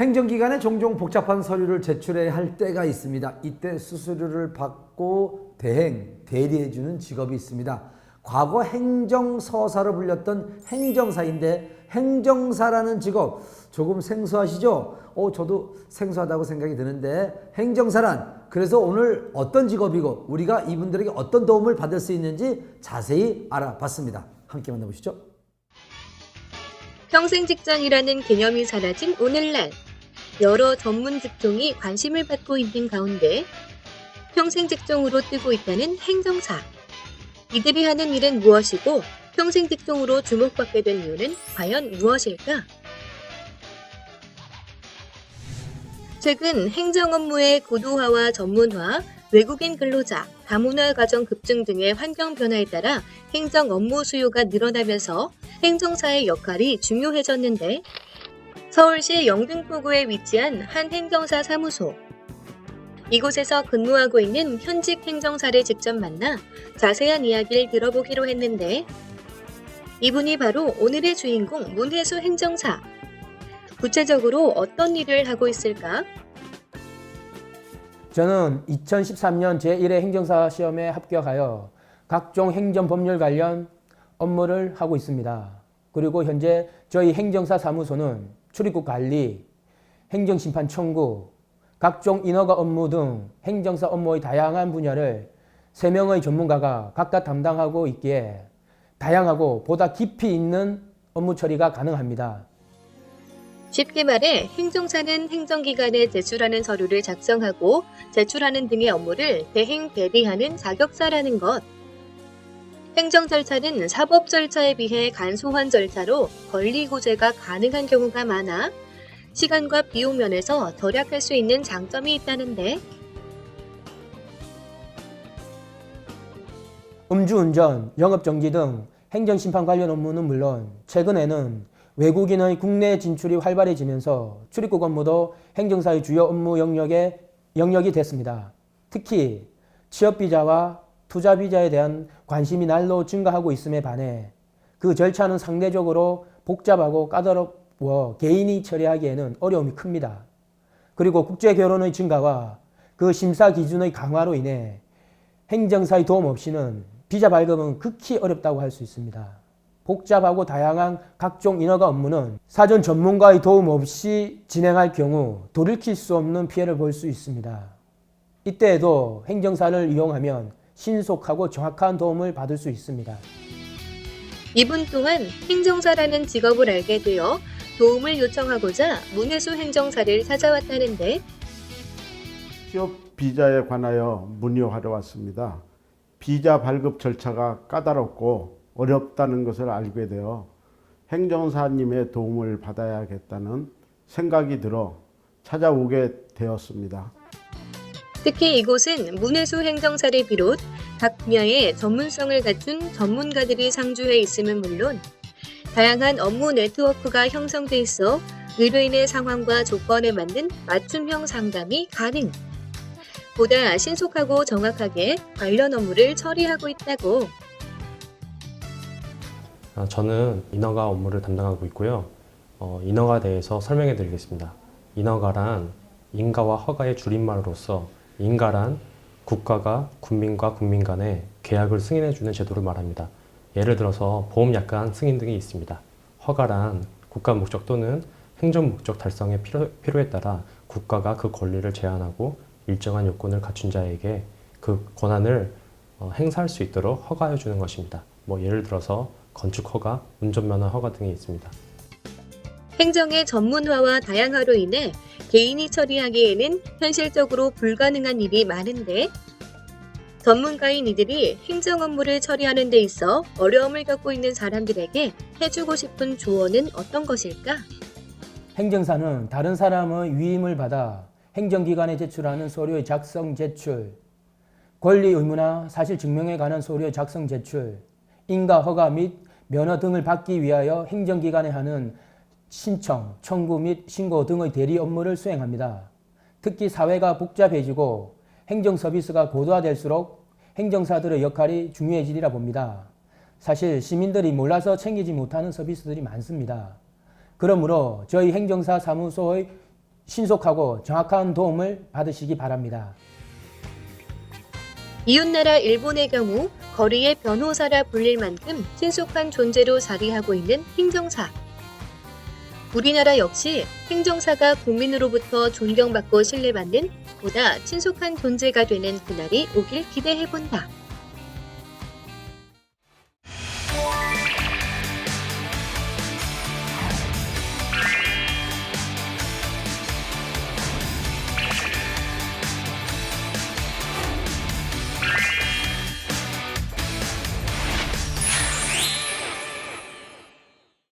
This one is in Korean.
행정기관에 종종 복잡한 서류를 제출해야 할 때가 있습니다. 이때 수수료를 받고 대행, 대리해주는 직업이 있습니다. 과거 행정서사로 불렸던 행정사인데 행정사라는 직업 조금 생소하시죠? 어, 저도 생소하다고 생각이 드는데 행정사란 그래서 오늘 어떤 직업이고 우리가 이분들에게 어떤 도움을 받을 수 있는지 자세히 알아봤습니다. 함께 만나보시죠. 평생 직장이라는 개념이 사라진 오늘날 여러 전문 직종이 관심을 받고 있는 가운데 평생 직종으로 뜨고 있다는 행정사. 이들이 하는 일은 무엇이고 평생 직종으로 주목받게 된 이유는 과연 무엇일까? 최근 행정 업무의 고도화와 전문화, 외국인 근로자, 다문화 가정 급증 등의 환경 변화에 따라 행정 업무 수요가 늘어나면서 행정사의 역할이 중요해졌는데 서울시 영등포구에 위치한 한 행정사 사무소. 이곳에서 근무하고 있는 현직 행정사를 직접 만나 자세한 이야기를 들어보기로 했는데 이분이 바로 오늘의 주인공 문혜수 행정사. 구체적으로 어떤 일을 하고 있을까? 저는 2013년 제1회 행정사 시험에 합격하여 각종 행정 법률 관련 업무를 하고 있습니다. 그리고 현재 저희 행정사 사무소는 출입국 관리, 행정심판 청구, 각종 인허가 업무 등 행정사 업무의 다양한 분야를 3명의 전문가가 각각 담당하고 있기에 다양하고 보다 깊이 있는 업무 처리가 가능합니다. 쉽게 말해 행정사는 행정기관에 제출하는 서류를 작성하고 제출하는 등의 업무를 대행 대리하는 자격사라는 것. 행정 절차는 사법 절차에 비해 간소한 절차로 권리 고제가 가능한 경우가 많아 시간과 비용 면에서 절약할 수 있는 장점이 있다는데 음주운전, 영업정지 등 행정심판 관련 업무는 물론 최근에는 외국인의 국내 진출이 활발해지면서 출입국 업무도 행정사의 주요 업무 영역에 영역이 됐습니다. 특히 취업비자와 투자 비자에 대한 관심이 날로 증가하고 있음에 반해 그 절차는 상대적으로 복잡하고 까다로워 개인이 처리하기에는 어려움이 큽니다. 그리고 국제 결혼의 증가와 그 심사 기준의 강화로 인해 행정사의 도움 없이는 비자 발급은 극히 어렵다고 할 수 있습니다. 복잡하고 다양한 각종 인허가 업무는 사전 전문가의 도움 없이 진행할 경우 돌이킬 수 없는 피해를 볼 수 있습니다. 이때에도 행정사를 이용하면 신속하고 정확한 도움을 받을 수 있습니다. 이분 또한 행정사라는 직업을 알게 되어 도움을 요청하고자 문혜수 행정사를 찾아왔다는데 취업 비자에 관하여 문의하러 왔습니다. 비자 발급 절차가 까다롭고 어렵다는 것을 알게 되어 행정사님의 도움을 받아야겠다는 생각이 들어 찾아오게 되었습니다. 특히 이곳은 문해수 행정사를 비롯 각 분야의 전문성을 갖춘 전문가들이 상주해 있음은 물론 다양한 업무 네트워크가 형성돼 있어 의뢰인의 상황과 조건에 맞는 맞춤형 상담이 가능. 보다 신속하고 정확하게 관련 업무를 처리하고 있다고. 아, 저는 인허가 업무를 담당하고 있고요. 어, 인허가 대해서 설명해 드리겠습니다. 인허가란 인가와 허가의 줄임말로서 인가란 국가가 국민과 국민 간에 계약을 승인해 주는 제도를 말합니다. 예를 들어서 보험약관 승인 등이 있습니다. 허가란 국가 목적 또는 행정 목적 달성의 필요, 필요에 따라 국가가 그 권리를 제한하고 일정한 요건을 갖춘 자에게 그 권한을 어, 행사할 수 있도록 허가해 주는 것입니다. 뭐 예를 들어서 건축 허가, 운전면허 허가 등이 있습니다. 행정의 전문화와 다양화로 인해 개인이 처리하기에는 현실적으로 불가능한 일이 많은데 전문가인 이들이 행정 업무를 처리하는 데 있어 어려움을 겪고 있는 사람들에게 해주고 싶은 조언은 어떤 것일까? 행정사는 다른 사람의 위임을 받아 행정기관에 제출하는 서류의 작성 제출, 권리 의무나 사실 증명에 관한 서류의 작성 제출, 인가 허가 및 면허 등을 받기 위하여 행정기관에 하는 신청, 청구 및 신고 등의 대리 업무를 수행합니다. 특히 사회가 복잡해지고 행정 서비스가 고도화될수록 행정사들의 역할이 중요해지리라 봅니다. 사실 시민들이 몰라서 챙기지 못하는 서비스들이 많습니다. 그러므로 저희 행정사 사무소의 신속하고 정확한 도움을 받으시기 바랍니다. 이웃나라 일본의 경우 거리의 변호사라 불릴 만큼 친숙한 존재로 자리하고 있는 행정사. 우리나라 역시 행정사가 국민으로부터 존경받고 신뢰받는 보다 친숙한 존재가 되는 그날이 오길 기대해본다.